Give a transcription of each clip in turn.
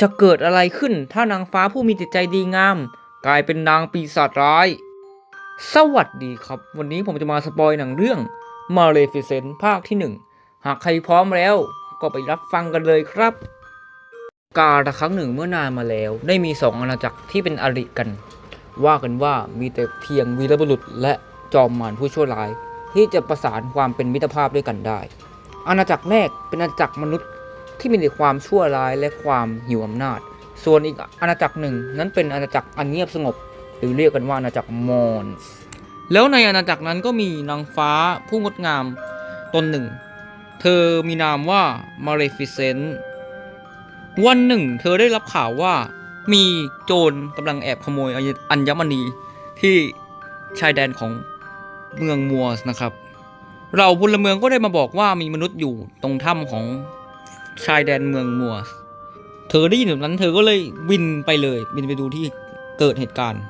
จะเกิดอะไรขึ้นถ้านางฟ้าผู้มีจิตใจดีงาม กลายเป็นนางปีศาจร้าย สวัสดีครับ วันนี้ผมจะมาสปอยหนังเรื่อง Maleficent ภาคที่หนึ่งหากใครพร้อมแล้ว ก็ไปรับฟังกันเลยครับ กาลครั้งหนึ่งเมื่อนานมาแล้ว ได้มีสองอาณาจักรที่เป็นอริกัน ว่ากันว่ามีแต่เพียงวีรบุรุษและจอมมารผู้ชั่วร้าย ที่จะประสานความเป็นมิตรภาพด้วยกันได้ อาณาจักรแรกเป็นอาณาจักรมนุษย์ ที่มีแต่ความชั่วร้ายและความหิวอำนาจ ส่วนอีกอาณาจักรหนึ่ง นั้นเป็นอาณาจักรอันเงียบสงบ หรือเรียกกันว่าอาณาจักรมอนส์แล้วในอาณาจักรนั้นก็มีนางฟ้าผู้งดงามตนหนึ่ง เธอมีนามว่า Maleficent วันหนึ่ง เธอได้รับข่าวว่ามีโจรกำลังแอบขโมยอัญมณีที่ชายแดนของเมืองมัวสนะครับ เราพลเมืองก็ได้มาบอกว่ามีมนุษย์อยู่ตรงถ้ำของ ชายแดนเมืองมัวสเธอได้ยินแบบนั้น เธอก็เลยบินไปเลยบินไปดูที่เกิดเหตุการณ์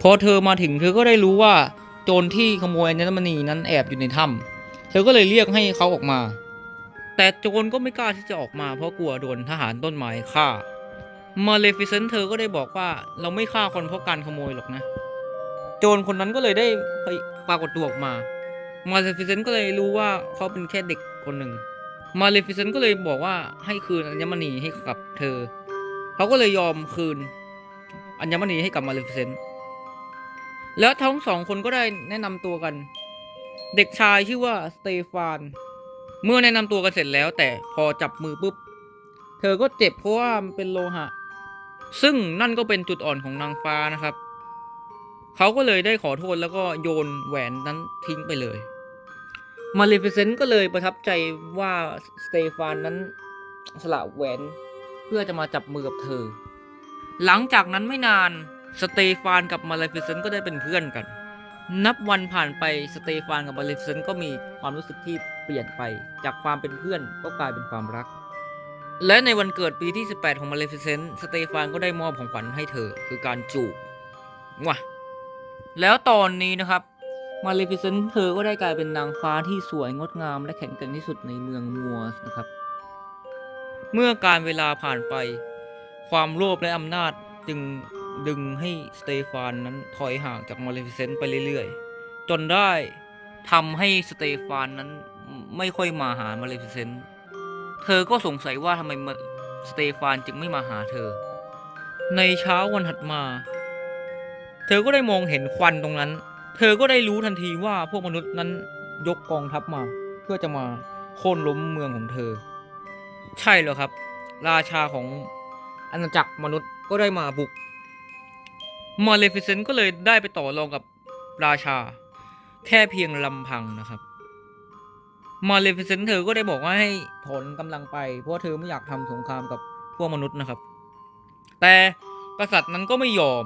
พอเธอมาถึงเธอก็ได้รู้ว่าโจรที่ขโมยอัญมณีนั้นแอบอยู่ในถ้ำเธอก็เลยเรียกให้เขาออกมา แต่โจรก็ไม่กล้าที่จะออกมา เพราะกลัวโดนทหารต้นไม้ฆ่ามาเลฟิเซนเธอก็ได้บอกว่าเราไม่ฆ่าคนเพราะการขโมยหรอกนะ โจรคนนั้นก็เลยได้ไปปรากฏตัวออกมา มาเลฟิเซนก็เลยรู้ว่าเขาเป็นแค่เด็กคนหนึ่ง มาเลฟิเซนก็เลยบอกว่าให้คืนอัญมณีให้กับเธอ เขาก็เลยยอมคืนอัญมณีให้กับมาเลฟิเซนแล้วทั้งสองคนก็ได้แนะนำตัวกัน เด็กชายชื่อว่าสเตฟาน เมื่อแนะนำตัวกันเสร็จแล้ว แต่พอจับมือปุ๊บ เธอก็เจ็บเพราะว่ามันเป็นโลหะ ซึ่งนั่นก็เป็นจุดอ่อนของนางฟ้านะครับ เขาก็เลยได้ขอโทษแล้วก็โยนแหวนนั้นทิ้งไปเลย มาเลฟิเซนต์ก็เลยประทับใจว่าสเตฟานนั้นสละแหวนเพื่อจะมาจับมือกับเธอ หลังจากนั้นไม่นานสเตฟานกับมาเลฟิเซนต์ก็ได้เป็นเพื่อนกัน นับวันผ่านไปสเตฟานกับมาเลฟิเซนต์ก็มีความรู้สึกที่เปลี่ยนไป จากความเป็นเพื่อนก็กลายเป็นความรัก และในวันเกิดปีที่ 18 ของมาเลฟิเซนต์สเตฟานก็ได้มอบของขวัญให้เธอคือการจูบว่ะแล้วตอนนี้นะครับ มาเลฟิเซนต์เธอก็ได้กลายเป็นนางฟ้าที่สวยงดงาม และแข็งแกร่งที่สุดในเมืองมัวสนะครับ เมื่อการเวลาผ่านไป ความโลภและอำนาจจึงดึงให้สเตฟานนั้นถอยห่างจากมาเลฟิเซนต์ไปเรื่อยๆ จนได้ทำให้สเตฟานนั้นไม่ค่อยมาหามาเลฟิเซนต์เธอก็สงสัยว่าทำไมสเตฟานจึงไม่มาหาเธอ ในเช้าวันถัดมา เธอก็ได้มองเห็นควันตรงนั้น เธอก็ได้รู้ทันทีว่าพวกมนุษย์นั้นยกกองทัพมา เพื่อจะมาโค่นล้มเมืองของเธอ ใช่แล้วครับ ราชาของอาณาจักรมนุษย์ก็ได้มาบุกมาเลฟิเซนต์ก็เลยได้ไปต่อรองกับราชา แค่เพียงลำพังนะครับมาเลฟิเซนต์เธอก็ได้บอกว่าให้ถอนกำลังไป เพราะเธอไม่อยากทำสงครามกับพวกมนุษย์นะครับ แต่กษัตริย์นั้นก็ไม่ยอม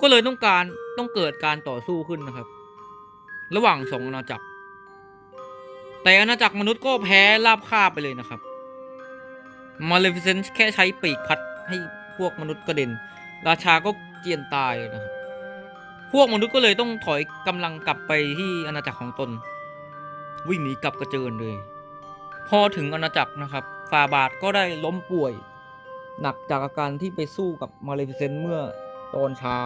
ก็เลยต้องการต้องเกิดการต่อสู้ขึ้นนะครับ ระหว่างสองอาณาจักร แต่อาณาจักรมนุษย์ก็แพ้ราบคาบไปเลยนะครับมาเลฟิเซนต์แค่ใช้ปีกพัดให้พวกมนุษย์กระเด็น ราชาก็เจียนตายเลยนะครับ พวกมนุษย์ก็เลยต้องถอยกำลังกลับไปที่อาณาจักรของตน วิ่งหนีกลับกระเจิงเลย พอถึงอาณาจักรนะครับ ฟาบาทก็ได้ล้มป่วย หนักจากอาการที่ไปสู้กับมาเลฟิเซนต์เมื่อ ตอนเช้า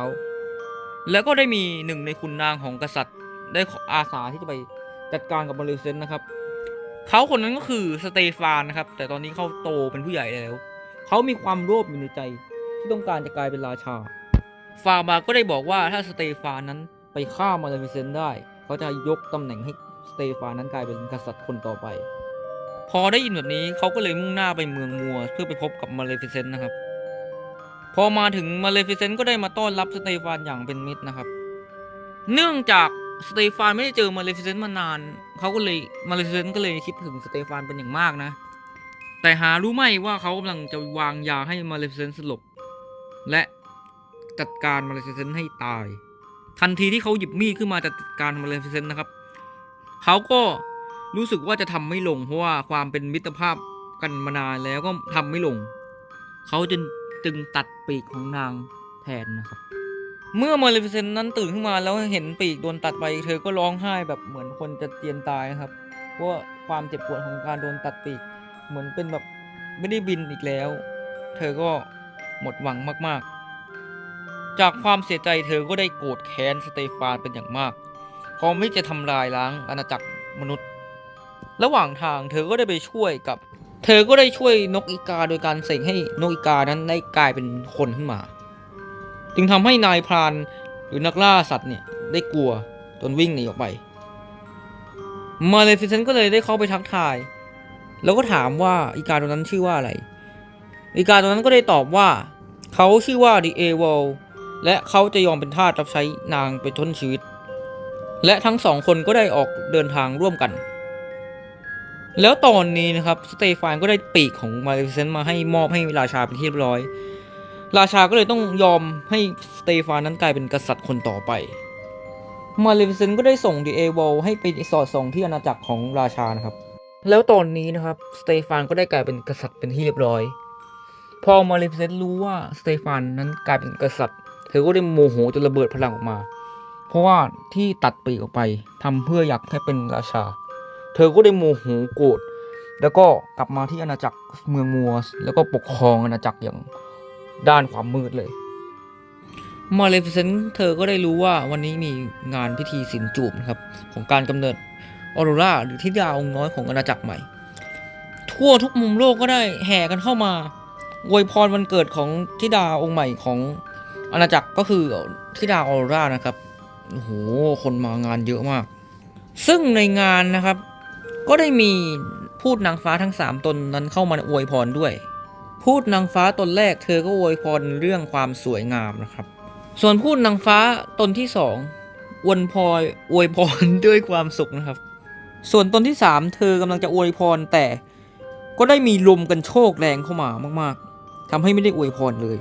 แล้วก็ได้มีหนึ่งในขุนนางของกษัตริย์ ได้อาสาที่จะไปจัดการกับมาเลฟิเซนนะครับ เขาคนนั้นก็คือสเตฟานนะครับ แต่ตอนนี้เขาโตเป็นผู้ใหญ่แล้ว เขามีความโลภอยู่ในใจ ที่ต้องการจะกลายเป็นราชา ฟาบาก็ได้บอกว่าถ้าสเตฟานนั้นไปฆ่ามาเลฟิเซนได้ เขาจะยกตำแหน่งให้สเตฟานนั้นกลายเป็นกษัตริย์คนต่อไป พอได้ยินแบบนี้เขาก็เลยมุ่งหน้าไปเมืองมัว เพื่อไปพบกับมาเลฟิเซนนะครับ พอมาถึงมาเลฟิเซนต์ก็ได้มาต้อนรับสเตฟานอย่างเป็นมิตรนะครับ เนื่องจากสเตฟานไม่ได้เจอมาเลฟิเซนต์มานานเขาก็เลยมาเลฟิเซนต์ก็เลยคิดถึงสเตฟานเป็นอย่างมากนะ แต่หารู้ไหมว่าเขากำลังจะวางยาให้มาเลฟิเซนต์สลบ และจัดการมาเลฟิเซนต์ให้ตาย ทันทีที่เขาหยิบมีดขึ้นมาจัดการมาเลฟิเซนต์นะครับเขาก็รู้สึกว่าจะทำไม่ลง เพราะว่าความเป็นมิตรภาพกันมานานแล้วก็ทำไม่ลง เขาจึง จึงตัดปีกของนางแทนนะครับ เมื่อมาเลฟิเซนต์นั้นตื่นขึ้นมาแล้วเห็นปีกโดนตัดไปเธอก็ร้องไห้แบบเหมือนคนจะเจียนตายนะครับเพราะว่าความเจ็บปวดของการโดนตัดปีกเหมือนเป็นแบบไม่ได้บินอีกแล้ว เธอก็หมดหวังมากๆ จากความเสียใจเธอก็ได้โกรธแค้นสเตฟานเป็นอย่างมาก พร้อมที่จะทำลายล้างอาณาจักรมนุษย์ ระหว่างทางเธอก็ได้ไปช่วยกับ เธอก็ได้ช่วยนกอีกาโดยการเสกให้นกอีกานั้นได้กลายเป็นคนขึ้นมา จึงทำให้นายพรานหรือนักล่าสัตว์เนี่ยได้กลัวจนวิ่งหนีออกไป มาเลฟิเซนก็เลยได้เข้าไปทักทาย แล้วก็ถามว่าอีกาตัวนั้นชื่อว่าอะไร อีกาตัวนั้นก็ได้ตอบว่า เขาชื่อว่าดีเอวลและเขาจะยอมเป็นทาสรับใช้นางไปทนชีวิต และทั้งสองคนก็ได้ออกเดินทางร่วมกัน แล้วตอนนี้นะครับสเตฟานก็ได้ปีกของมาเลฟิเซนต์มาให้มอบให้ราชาเป็นที่เรียบร้อย ราชาก็เลยต้องยอมให้สเตฟานนั้นกลายเป็นกษัตริย์คนต่อไป มาเลฟิเซนต์ก็ได้ส่งดีเอวลให้ไปสอดส่องที่อาณาจักรของราชานะครับ แล้วตอนนี้นะครับสเตฟานก็ได้กลายเป็นกษัตริย์เป็นที่เรียบร้อย พอมาเลฟิเซนต์รู้ว่าสเตฟานนั้นกลายเป็นกษัตริย์ เธอก็ได้โมโหจนระเบิดพลังออกมา เพราะว่าที่ตัดปีกออกไปทำเพื่ออยากให้เป็นราชา เธอก็ได้โมโหโกรธแล้วก็กลับมาที่อาณาจักรเมืองมัวสแล้วก็ปกครองอาณาจักรอย่างด้านความมืดเลยมาเลฟิเซนเธอก็ได้รู้ว่าวันนี้มีงานพิธีสินจูบครับ ของการกำเนิดออโรราหรือทิดาองค์น้อยของอาณาจักรใหม่ ทั่วทุกมุมโลกก็ได้แห่กันเข้ามาอวยพรวันเกิดของทิดาองค์ใหม่ของอาณาจักรก็คือทิดาออโรรานะครับโอ้โหคนมางานเยอะมาก ซึ่งในงานนะครับ ก็ได้มีพูดนางฟ้าทั้งสามตนนั้นเข้ามาอวยพรด้วย พูดนางฟ้าตนแรกเธอก็อวยพรเรื่องความสวยงามนะครับ ส่วนพูดนางฟ้าตนที่สองอวยพรอวยพรด้วยความสุขนะครับ ส่วนตนที่สามเธอกำลังจะอวยพรแต่ก็ได้มีลมกันโชกแรงเข้ามามาก ๆทำให้ไม่ได้อวยพรเลย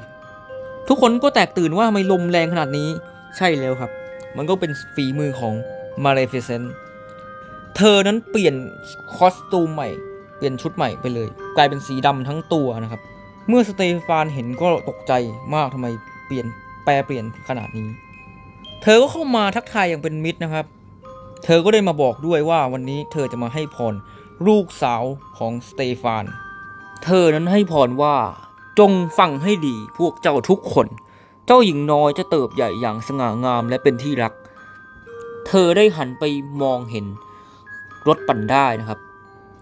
ทุกคนก็แตกตื่นว่าทำไมลมแรงขนาดนี้ ใช่แล้วครับ มันก็เป็นฝีมือของมาเลฟิเซน เธอนั้นเปลี่ยนคอสตูมใหม่ เปลี่ยนชุดใหม่ไปเลย กลายเป็นสีดำทั้งตัวนะครับ เมื่อสเตฟานเห็นก็ตกใจมากทำไมเปลี่ยนแปลเปลี่ยนขนาดนี้ เธอก็เข้ามาทักทายอย่างเป็นมิตรนะครับ เธอก็ได้มาบอกด้วยว่าวันนี้เธอจะมาให้พรลูกสาวของสเตฟาน เธอนั้นให้พรว่าจงฟังให้ดีพวกเจ้าทุกคน เจ้าหญิงน้อยจะเติบใหญ่อย่างสง่างามและเป็นที่รัก เธอได้หันไปมองเห็น รถปั่นได้นะครับ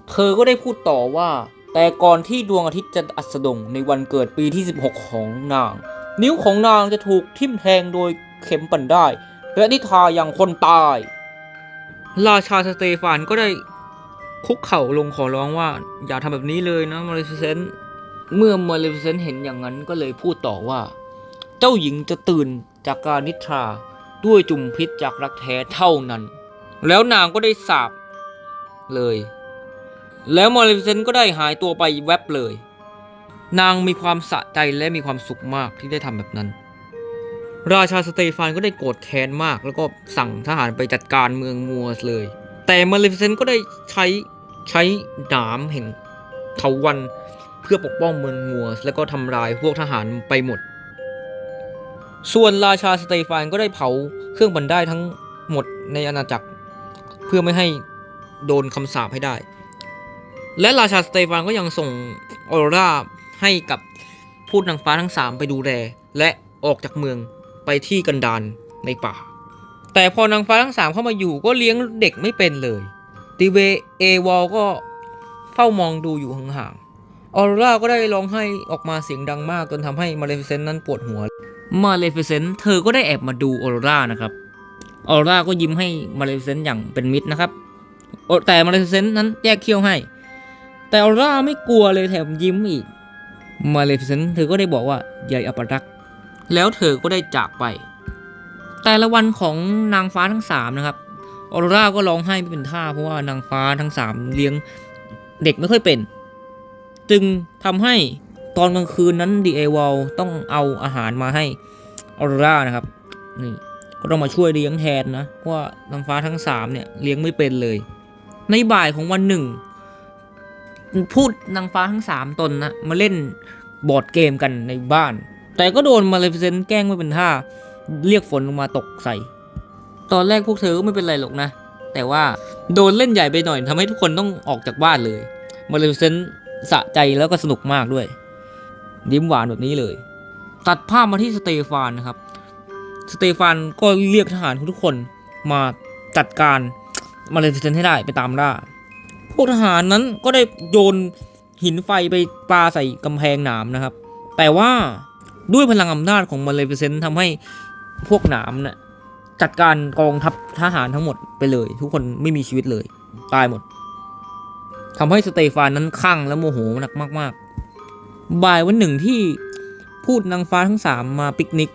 เธอก็ได้พูดต่อว่า แต่ก่อนที่ดวงอาทิตย์จะอัสดงในวันเกิดปีที่ 16 ของนาง นิ้วของนางจะถูกทิ่มแทงโดยเข็มปั่นได้ และนิทาอย่างคนตาย ราชาสเตฟานก็ได้คุกเข่าลงขอร้องว่า อย่าทำแบบนี้เลยนะมาเลฟิเซนเมื่อมาเลฟิเซนเห็นอย่างนั้นก็เลยพูดต่อว่า เจ้าหญิงจะตื่นจากการนิทราด้วยจุมพิษจากรักแท้เท่านั้น แล้วนางก็ได้สาบ เลย แล้วมาเลฟิเซนก็ได้หายตัวไปแวบเลย นางมีความสะใจและมีความสุขมากที่ได้ทำแบบนั้น ราชาสเตฟานก็ได้โกรธแค้นมาก แล้วก็สั่งทหารไปจัดการเมืองมัวสเลย แต่มาเลฟิเซนก็ได้ใช้ใช้ดามแห่งเถาวันเพื่อปกป้องเมืองมัวสแล้วก็ทำลายพวกทหารไปหมด ส่วนราชาสเตฟานก็ได้เผาเครื่องบรรไดทั้งหมดในอาณาจักร เพื่อไม่ให้ โดนคำสาปให้ได้ และราชาสเตฟานก็ยังส่งออโรราให้กับพูดนางฟ้าทั้งสามไปดูแล และออกจากเมืองไปที่กันดารในป่า แต่พอนางฟ้าทั้งสามเข้ามาอยู่ก็เลี้ยงเด็กไม่เป็นเลยติเวเอวอลก็เฝ้ามองดูอยู่ห่างๆออโรราก็ได้ร้องไห้ออกมาเสียงดังมากจนทำให้มาเลฟิเซนต์นั้นปวดหัว มาเลฟิเซนต์เธอก็ได้แอบมาดูออโรรานะครับออโรราก็ยิ้มให้มาเลฟิเซนต์อย่างเป็นมิตรนะครับ แต่มาเลเซนต์นั้นแยกเขี้ยวให้ แต่ออรราไม่กลัวเลยแถมยิ้มอีก มาเลเซนต์เธอก็ได้บอกว่าใหญ่อัปรักษ์แล้วเธอก็ได้จากไป แต่ละวันของนางฟ้าทั้งสามนะครับออโรราก็ร้องไห้ไม่เป็นท่าเพราะว่านางฟ้าทั้งสามเลี้ยงเด็กไม่ค่อยเป็น จึงทำให้ตอนกลางคืนนั้นดีเอวลต้องเอาอาหารมาให้ออโรรานะครับนี่ก็ต้องมาช่วยเลี้ยงแทนนะเพราะว่านางฟ้าทั้งสามเนี่ยเลี้ยงไม่เป็นเลย ในบ่ายของวันหนึ่ง พูดนางฟ้าทั้งสามตนนะมาเล่นบอร์ดเกมกันในบ้าน แต่ก็โดนมาเลฟิเซนแกล้งไม่เป็นท่า เรียกฝนลงมาตกใส่ ตอนแรกพวกเธอก็ไม่เป็นไรหรอกนะ แต่ว่าโดนเล่นใหญ่ไปหน่อยทำให้ทุกคนต้องออกจากบ้านเลยมาเลฟิเซนสะใจแล้วก็สนุกมากด้วยยิ้มหวานแบบนี้เลย ตัดภาพมาที่สเตฟานนะครับ สเตฟานก็เรียกทหารทุกคนมาจัดการ มาเลเซนให้ได้ไปตามล่า พวกทหารนั้นก็ได้โยนหินไฟไปปาใส่กำแพงหนามนะครับ แต่ว่าด้วยพลังอำนาจของมาเลเซนทำให้พวกหนามน่ะจัดการกองทัพทหารทั้งหมดไปเลย ทุกคนไม่มีชีวิตเลย ตายหมดทำให้สเตฟานนั้นคลั่งและโมโหหนักมากๆ บ่ายวันหนึ่งที่พูดนางฟ้าทั้งสามมาปิกนิก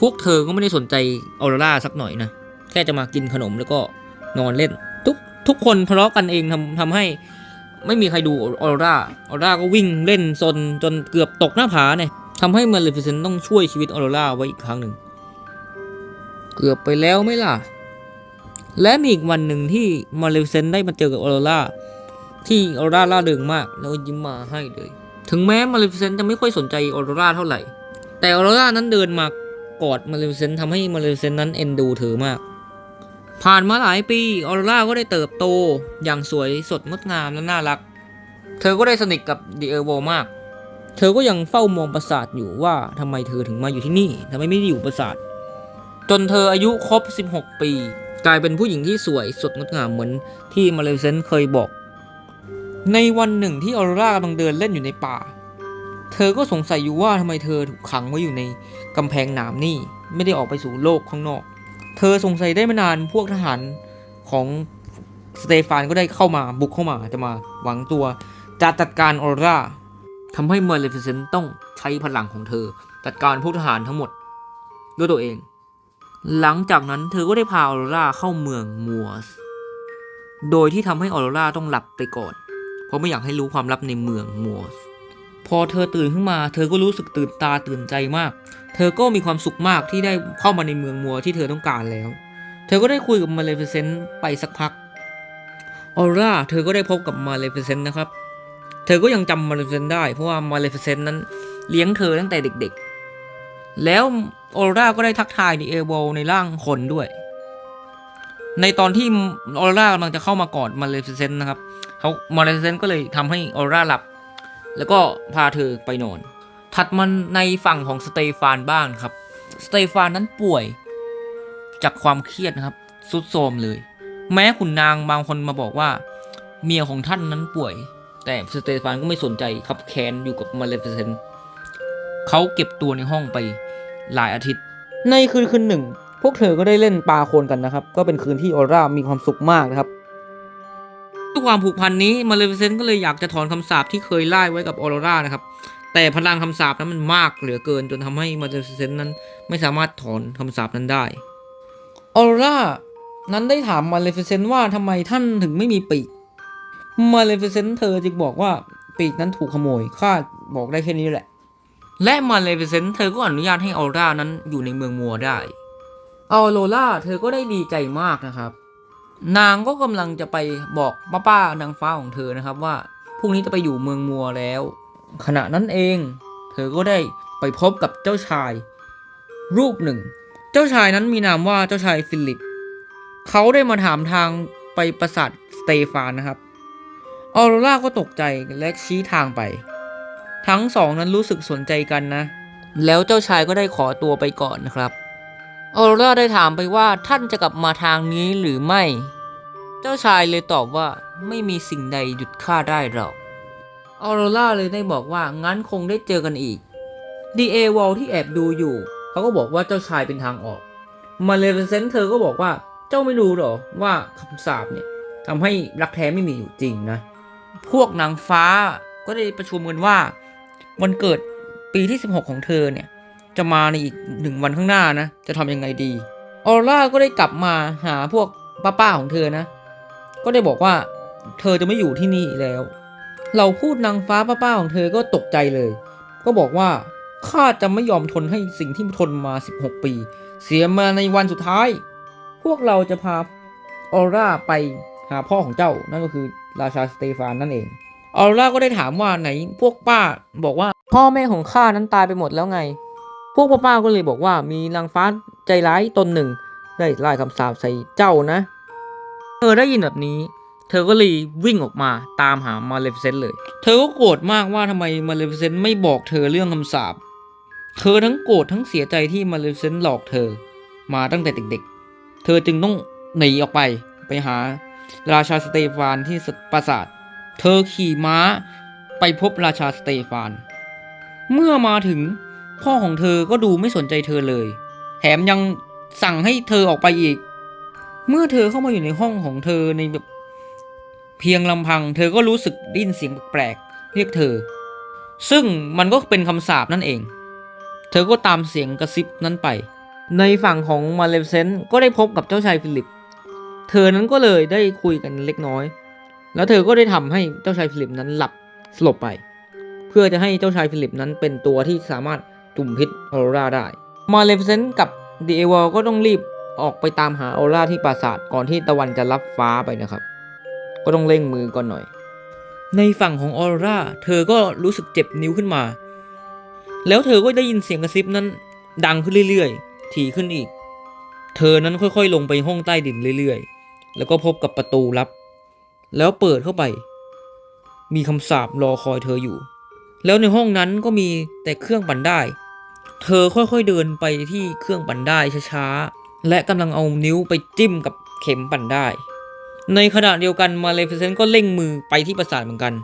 พวกเธอก็ไม่ได้สนใจออโรราสักหน่อยนะ แค่จะมากินขนมแล้วก็ นอนเล่น ทุกทุกคนทะเลาะกันเองทำทำให้ไม่มีใครดูออรราออรราก็วิ่งเล่นซนจนเกือบตกหน้าผาเนี่ยทำให้มาเลฟิเซนต้องช่วยชีวิตออรราไว้อีกครั้งหนึ่ง เกือบไปแล้วไหมล่ะ และมีอีกวันหนึ่งที่มาเลฟิเซนได้มาเจอกับออรราที่ออรราล่าเริงมาก แล้วยิ้มมาให้เลย ถึงแม้มาเลฟิเซนจะไม่ค่อยสนใจออรราเท่าไหร่ แต่ออรรานั้นเดินมากอดมาเลฟิเซนทำให้มาเลฟิเซนนั้นเอ็นดูเธอมาก ผ่านมาหลายปีออโรราก็ได้เติบโตอย่างสวยสดงดงามและน่ารัก เธอก็ได้สนิทกับดีเอโวมาก เธอก็ยังเฝ้ามองปราสาทอยู่ว่าทำไมเธอถึงมาอยู่ที่นี่ทำไมไม่ได้อยู่ปราสาท จนเธออายุครบ 16 ปี กลายเป็นผู้หญิงที่สวยสดงดงามเหมือนที่มาเลเซนเคยบอก ในวันหนึ่งที่ออโรรากำลังเดินเล่นอยู่ในป่า เธอก็สงสัยอยู่ว่าทำไมเธอถูกขังไว้อยู่ในกำแพงหนามนี่ไม่ได้ออกไปสู่โลกข้างนอก เธอสงสัยได้ไม่นานพวกทหารของสเตฟานก็ได้เข้ามาบุกเข้ามาจะมาหวังตัวจะจัดการออรราทำให้เมอร์เลฟิเซนต้องใช้พลังของเธอ จัดการพวกทหารทั้งหมดด้วยตัวเอง หลังจากนั้นเธอก็ได้พาออโรราเข้าเมืองมัวสโดยที่ทำให้ออโรราต้องหลับไปก่อน เพราะไม่อยากให้รู้ความลับในเมืองมัวสพอเธอตื่นขึ้นมา เธอก็รู้สึกตื่นตาตื่นใจมาก เธอก็มีความสุขมากที่ได้เข้ามาในเมืองมัวที่เธอต้องการแล้ว เธอก็ได้คุยกับมาเลฟิเซนต์ไปสักพักออรราเธอก็ได้พบกับมาเลฟิเซนต์นะครับ เธอก็ยังจำมาเลฟิเซนต์ได้ เพราะว่ามาเลฟิเซนต์นั้นเลี้ยงเธอตั้งแต่เด็กๆ แล้วออรราก็ได้ทักทายดีเอโบในร่างคนด้วย ในตอนที่ออรรากำลังจะเข้ามากอดมาเลฟิเซนต์นะครับเขามาเลฟิเซนต์ก็เลยทำให้ออรราหลับ แล้วก็พาเธอไปนอน ถัดมาในฝั่งของสเตฟานบ้างครับ สเตฟานนั้นป่วย จากความเครียดนะครับสุดโทรมเลย แม้ขุนนางบางคนมาบอกว่า เมียของท่านนั้นป่วย แต่สเตฟานก็ไม่สนใจขับแค้นอยู่กับมาเลฟิเซนต์เขาเก็บตัวในห้องไปหลายอาทิตย์ ในคืนคืนหนึ่ง พวกเธอก็ได้เล่นปลาโคลนกันนะครับ ก็เป็นคืนที่ออร่ามีความสุขมากนะครับด้วยความผูกพันนี้มาเลฟิเซนต์ก็เลยอยากจะถอนคำสาปที่เคยไล่ไว้กับออโรรานะครับ แต่พลังคำสาปนั้นมันมากเหลือเกินจนทำให้มาเลฟเซนต์นั้น ไม่สามารถถอนคำสาปนั้นได้ออโรรานั้นได้ถามมาเลฟิเซนต์ว่าทำไมท่านถึงไม่มีปีก มาเลฟิเซนต์เธอจึงบอกว่าปีกนั้นถูกขโมยข้าบอกได้แค่นี้แหละ และมาเลฟิเซนต์เธอก็อนุญาตให้ออโรรานั้นอยู่ในเมืองมัวได้ออโรราเธอก็ได้ดีใจมากนะครับ นางก็กำลังจะไปบอกป้าป้านางฟ้าของเธอนะครับว่าพรุ่งนี้จะไปอยู่เมืองมัวแล้ว ขณะนั้นเอง เธอก็ได้ไปพบกับเจ้าชาย รูปหนึ่ง เจ้าชายนั้นมีนามว่าเจ้าชายฟิลิป เขาได้มาถามทางไปปราสาทสเตฟานนะครับ ออโรราก็ตกใจและชี้ทางไป ทั้งสองนั้นรู้สึกสนใจกันนะ แล้วเจ้าชายก็ได้ขอตัวไปก่อนนะครับ ออโรราได้ถามไปว่าท่านจะกลับมาทางนี้หรือไม่ เจ้าชายเลยตอบว่าไม่มีสิ่งใดหยุดข้าได้หรอก ออโรราเลยได้บอกว่างั้นคงได้เจอกันอีกดีเอวอลที่แอบดูอยู่ เขาก็บอกว่าเจ้าชายเป็นทางออก มาเลเซนเธอก็บอกว่าเจ้าไม่รู้หรอว่าคำสาปเนี่ยทำให้รักแท้ไม่มีอยู่จริงนะ พวกนางฟ้าก็ได้ประชุมกันว่า วันเกิดปีที่ 16 ของเธอเนี่ย จะมาในอีกหนึ่งวันข้างหน้านะ จะทำยังไงดี ออร่าก็ได้กลับมาหาพวกป้าๆของเธอนะ ก็ได้บอกว่าเธอจะไม่อยู่ที่นี่แล้ว เราพูดนางฟ้าป้าๆของเธอก็ตกใจเลย ก็บอกว่าข้าจะไม่ยอมทนให้สิ่งที่ทนมา 16 ปี เสียมาในวันสุดท้าย พวกเราจะพาออร่าไปหาพ่อของเจ้า นั่นก็คือราชาสเตฟานนั่นเอง ออร่าก็ได้ถามว่าไหนพวกป้าบอกว่าพ่อแม่ของข้านั้นตายไปหมดแล้วไง พวกป้าๆก็เลยบอกว่ามีนางฟ้าใจร้ายตนหนึ่ง ได้ไล่คำสาปใส่เจ้านะ เธอได้ยินแบบนี้ เธอก็เลยวิ่งออกมาตามหามาเลฟเซนต์เลย เธอก็โกรธมากว่าทำไมมาเลฟเซนต์ไม่บอกเธอเรื่องคำสาป เธอทั้งโกรธทั้งเสียใจที่มาเลฟเซนต์หลอกเธอมาตั้งแต่เด็กๆ เธอจึงต้องหนีออกไปไปหาราชาสเตฟานที่ปราสาท เธอขี่ม้าไปพบราชาสเตฟาน เมื่อมาถึงพ่อของเธอก็ดูไม่สนใจเธอเลย แถมยังสั่งให้เธอออกไปอีก เมื่อเธอเข้ามาอยู่ในห้องของเธอในแบบ เพียงลำพังเธอก็รู้สึกได้นเสียงแปลกๆเรียกเธอ ซึ่งมันก็เป็นคำสาปนั่นเอง เธอก็ตามเสียงกระซิบนั้นไป ในฝั่งของมาเลเซนต์ก็ได้พบกับเจ้าชายฟิลิป เธอนั้นก็เลยได้คุยกันเล็กน้อย แล้วเธอก็ได้ทำให้เจ้าชายฟิลิปนั้นหลับสลบไป เพื่อจะให้เจ้าชายฟิลิปนั้นเป็นตัวที่สามารถจุ่มพิษออโรราได้ มาเลเซนต์กับดีเอวอลก็ต้องรีบออกไปตามหาออรราที่ปราสาทก่อนที่ตะวันจะรับฟ้าไปนะครับ ก็ต้องเร่งมือก่อนหน่อย ในฝั่งของออรราเธอก็รู้สึกเจ็บนิ้วขึ้นมา แล้วเธอก็ได้ยินเสียงกระซิบนั้น ดังขึ้นเรื่อยๆ ถี่ขึ้นอีก เธอนั้นค่อยๆ ลงไปห้องใต้ดินเรื่อยๆ แล้วก็พบกับประตูลับ แล้วเปิดเข้าไป มีคำสาปรอคอยเธออยู่ แล้วในห้องนั้นก็มีแต่เครื่องปั่นได้ เธอค่อยๆเดินไปที่เครื่องปั่นได้ช้าๆและกำลังเอานิ้วไปจิ้มกับเข็มปั่นได้ ในขณะเดียวกันมาเลฟิเซนต์ก็เร่งมือไปที่ปราสาทเหมือนกัน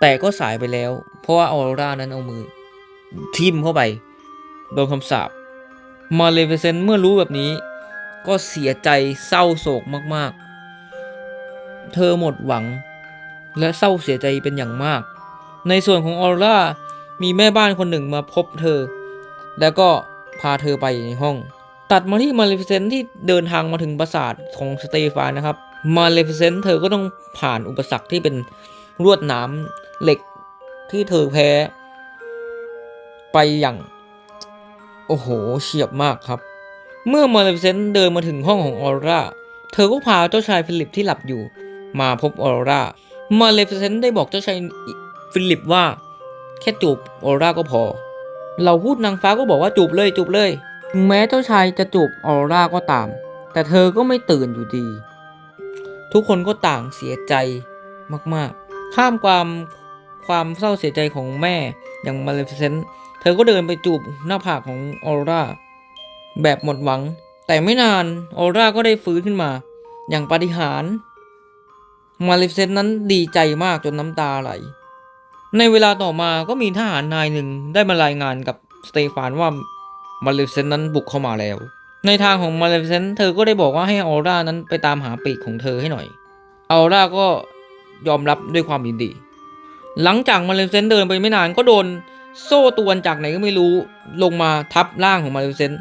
แต่ก็สายไปแล้ว เพราะว่าออรรานั้นเอามือ ทิ่มเข้าไป โดนคำสาปมาเลฟิเซนต์เมื่อรู้แบบนี้ ก็เสียใจเศร้าโศกมากๆ เธอหมดหวัง และเศร้าเสียใจเป็นอย่างมาก ในส่วนของออรรามีแม่บ้านคนหนึ่งมาพบเธอ แล้วก็พาเธอไปในห้อง ตัดมาที่มาเลฟิเซนต์ที่เดินทางมาถึงปราสาทของสเตฟานนะครับ มาเลฟิเซนต์เธอก็ต้องผ่านอุปสรรคที่เป็นลวดหนามเหล็กที่เธอแพ้ ไปอย่าง โอ้โหเฉียบมากครับ เมื่อมาเลฟิเซนต์เดินมาถึงห้องของออรราเธอก็พาเจ้าชายฟิลิปที่หลับอยู่ มาพบออรรามาเลฟิเซนต์ได้บอกเจ้าชายฟิลิปว่า แค่จูบออรราก็พอ เราพูดนางฟ้าก็บอกว่าจูบเลยจูบเลย แม้เจ้าชายจะจูบออรราก็ตาม แต่เธอก็ไม่ตื่นอยู่ดี ทุกคนก็ต่างเสียใจมากๆ ข้ามความความเศร้าเสียใจของแม่อย่างมาเลฟิเซนต์เธอก็เดินไปจูบหน้าผากของออรราแบบหมดหวัง แต่ไม่นานออรราก็ได้ฟื้นขึ้นมา อย่างปาฏิหาริย์มาเลฟิเซนต์นั้นดีใจมากจนน้ำตาไหล ในเวลาต่อมาก็มีทหารนายหนึ่งได้มารายงานกับสเตฟานว่ามาเลฟิเซนต์นั้นบุกเข้ามาแล้ว ในทางของมาเลฟิเซนต์เธอก็ได้บอกว่าให้ออรรานั้นไปตามหาปีกของเธอให้หน่อย ออรราก็ยอมรับด้วยความยินดี หลังจากมาเลฟิเซนต์เดินไปไม่นานก็โดนโซ่ตวนจากไหนก็ไม่รู้ลงมาทับร่างของมาเลฟิเซนต์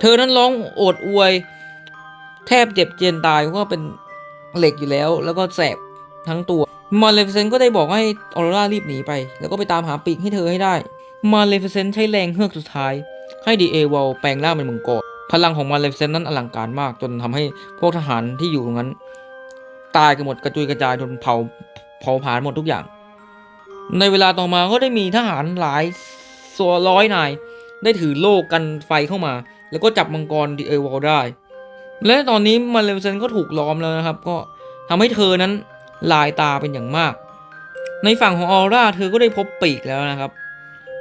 เธอนั้นร้องโอดอวย แทบเจ็บเจียนตายเพราะว่าเป็นเหล็กอยู่แล้ว แล้วก็แสบทั้งตัวมาเลฟิเซนต์ก็ได้บอกให้ออโรรารีบหนีไป แล้วก็ไปตามหาปีกให้เธอให้ได้ มาเลฟิเซนต์ใช้แรงเฮือกสุดท้าย ให้ดีเอวลแปลงร่างเป็นมังกร พลังของมาเลฟเซนนั้นอลังการมาก จนทำให้พวกทหารที่อยู่ตรงนั้น ตายกันหมดกระจุยกระจายจนเผาเผาผลาญหมดทุกอย่าง ในเวลาต่อมาก็ได้มีทหารหลายสัวร้อยนาย ได้ถือโล่กันไฟเข้ามา แล้วก็จับมังกรดีเอวอลได้ และตอนนี้มาเลเซนก็ถูกล้อมแล้วนะครับ ก็ทำให้เธอนั้นลายตาเป็นอย่างมาก ในฝั่งของออร่าเธอก็ได้พบปีกแล้วนะครับ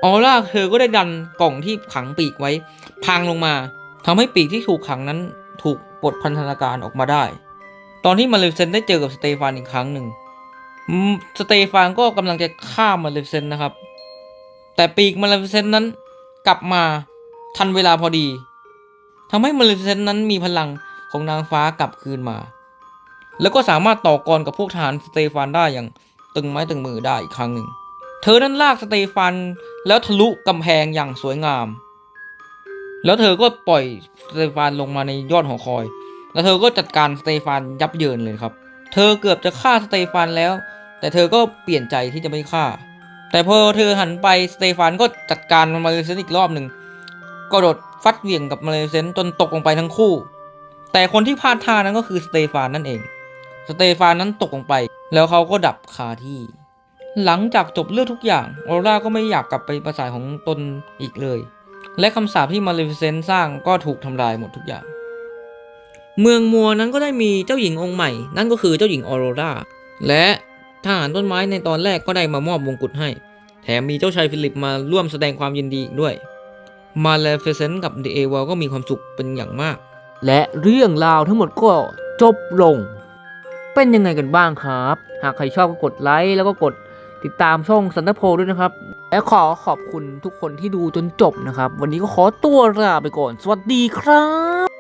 ออร่าเธอก็ได้ดันกล่องที่ขังปีกไว้ พังลงมา ทำให้ปีกที่ถูกขังนั้นถูกปลดพันธนาการออกมาได้ ตอนที่มาเลเซนได้เจอกับสเตฟานอีกครั้งหนึ่ง สเตฟานก็กำลังจะฆ่ามาเลเซนนะครับ แต่ปีกมาเลฟิเซนนั้นกลับมาทันเวลาพอดีทำให้มาเลฟิเซนนั้นมีพลังของนางฟ้ากลับคืนมา แล้วก็สามารถต่อกรกับพวกทหารสเตฟานได้อย่างตึงไม้ตึงมือได้อีกครั้งหนึ่ง เธอนั้นลากสเตฟานแล้วทะลุกำแพงอย่างสวยงาม แล้วเธอก็ปล่อยสเตฟานลงมาในยอดหอคอย แล้วเธอก็จัดการสเตฟานยับเยินเลยครับ เธอเกือบจะฆ่าสเตฟานแล้ว แต่เธอก็เปลี่ยนใจที่จะไม่ฆ่า แต่พอเธอหันไปสเตฟานก็จัดการมาเลเซนอีกรอบหนึ่งก็โดดฟัดเหวี่ยงกับมาเลเซนจนตกลงไปทั้งคู่ แต่คนที่พลาดท่านั้นก็คือสเตฟานนั่นเอง สเตฟานนั้นตกลงไป แล้วเขาก็ดับคาที่ หลังจากจบเรื่องทุกอย่างออร่าก็ไม่อยากกลับไปปราสาทของตนอีกเลย และคำสาปที่มาเลเซนสร้างก็ถูกทำลายหมดทุกอย่าง เมืองมัวนั้นก็ได้มีเจ้าหญิงองค์ใหม่ นั่นก็คือเจ้าหญิงออโรราและทหารต้นไม้ในตอนแรกก็ได้มามอบมงกุฎให้ แถมมีเจ้าชายฟิลิปมาร่วมแสดงความยินดีอีกด้วย มาเลฟิเซนกับเดเอวลก็มีความสุขเป็นอย่างมาก และเรื่องราวทั้งหมดก็จบลง เป็นยังไงกันบ้างครับ หากใครชอบก็กดไลค์แล้วก็กดติดตามช่องซัน t โพด้วยนะครับ และขอขอบคุณทุกคนที่ดูจนจบนะครับ วันนี้ก็ขอตัวลาไปก่อน สวัสดีครับ